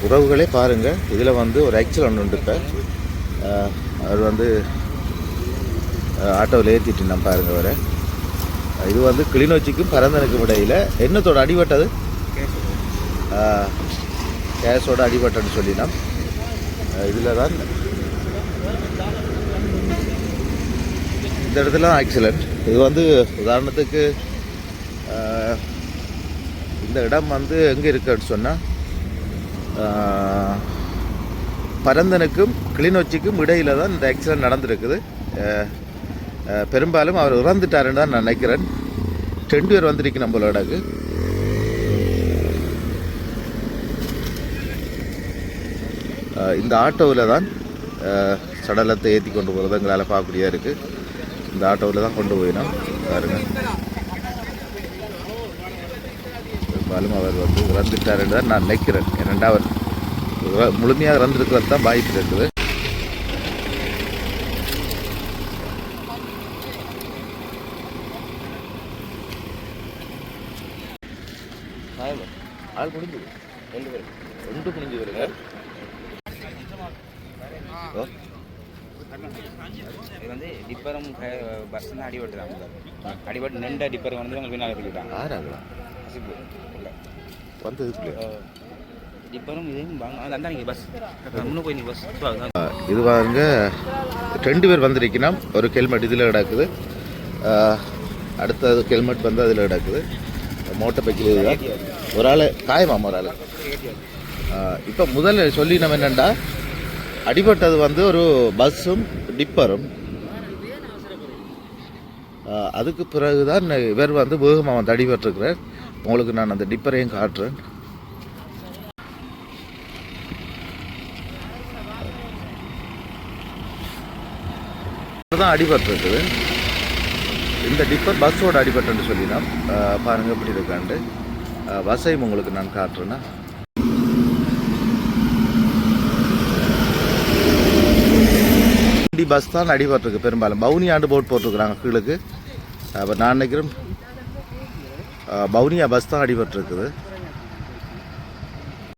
உறவுகளே பாருங்கள் இதில் வந்து ஒரு ஆக்சிடென்ட் உண்டு இப்போ. அவர் வந்து ஆட்டோவில் ஏற்றிட்டு நான் பாருங்கள் வர இது வந்து கிளிநொச்சிக்கும் பரந்தனுக்கும் இடையில். என்னத்தோட அடிபட்டது? அஹ், கேஸோட அடிபட்டன்னு சொல்லினோம் இதில் தான் இந்த இடத்துல ஆக்சிடென்ட் இது வந்து உதாரணத்துக்கு இந்த இடம் வந்து எங்கே இருக்குன்னு சொன்னால் பரந்தனுக்கும் கிளிநொச்சிக்கும் இடையில் தான் இந்த ஆக்சிடென்ட் நடந்திருக்குது. பெரும்பாலும் அவர் இறந்துட்டாருன்னு தான் நான் நினைக்கிறேன். ரெண்டு பேர் வந்திருக்கு நம்மளோட இந்த ஆட்டோவில் தான் சடலத்தை ஏற்றி கொண்டு போகிறது எங்களால் பார்க்கக்கூடியதாக இருக்குது இந்த ஆட்டோவில் தான் கொண்டு போயினோம். பாருங்க. பெரும்பாலும் அவர் வந்து இறந்துட்டாருன்னு தான் நான் நினைக்கிறேன். ஏனெண்டா அவர் முழுமையாக இறந்துருக்கிறது தான் வாய்ப்பு இருக்குது. ஆள் முடிஞ்சது ரெண்டு பேர். ரெண்டு முடிஞ்சு வருங்க இது வந்து டிப்பரும் பஸ் தான் அடிபட்டுதான் அடிபட்டு நின்ற டிப்பர் வந்து அவங்க பின்னால் இருக்கிட்டாங்க ஆறாங்களா இது பாருங்க ரெண்டு பேர் வந்திருக்கணும் ஒரு ஹெல்மெட் இதில் கிடக்குது. அடுத்தது ஹெல்மெட் வந்து அதில் கிடக்குது. மோட்டர் பைக்கில் இதுதான் ஒரு ஆள் காயமாம் ஒரு ஆள்? இப்போ முதல்ல சொல்லி நம்ம என்னென்னா அடிபட்டது வந்து ஒரு பஸ்ஸும் டிப்பரும். அதுக்கு பிறகு தான் இவர் வந்து வேகமாக வந்து அடிபட்டிருக்கிறார். உங்களுக்கு நான் அந்த டிப்பரையும் காட்டுறேன். தான் அடிபட்டிருக்குது. இந்த டிப்பர் பஸ்ஸோட அடிபட்டுன்னு சொல்லினா பாருங்கள் எப்படி இருக்காண்டு பஸ்ஸையும் உங்களுக்கு நான் காட்டுறேன்னா. பஸ் தான் அடிபட்டிருக்கு பெரும்பாலும். பவுனி ஆண்டு போட் போட்டிருக்கிறாங்க கீழுக்கு. அப்போ நான் நினைக்கிறேன் பவுனியா பஸ் தான் அடிபட்டிருக்குது.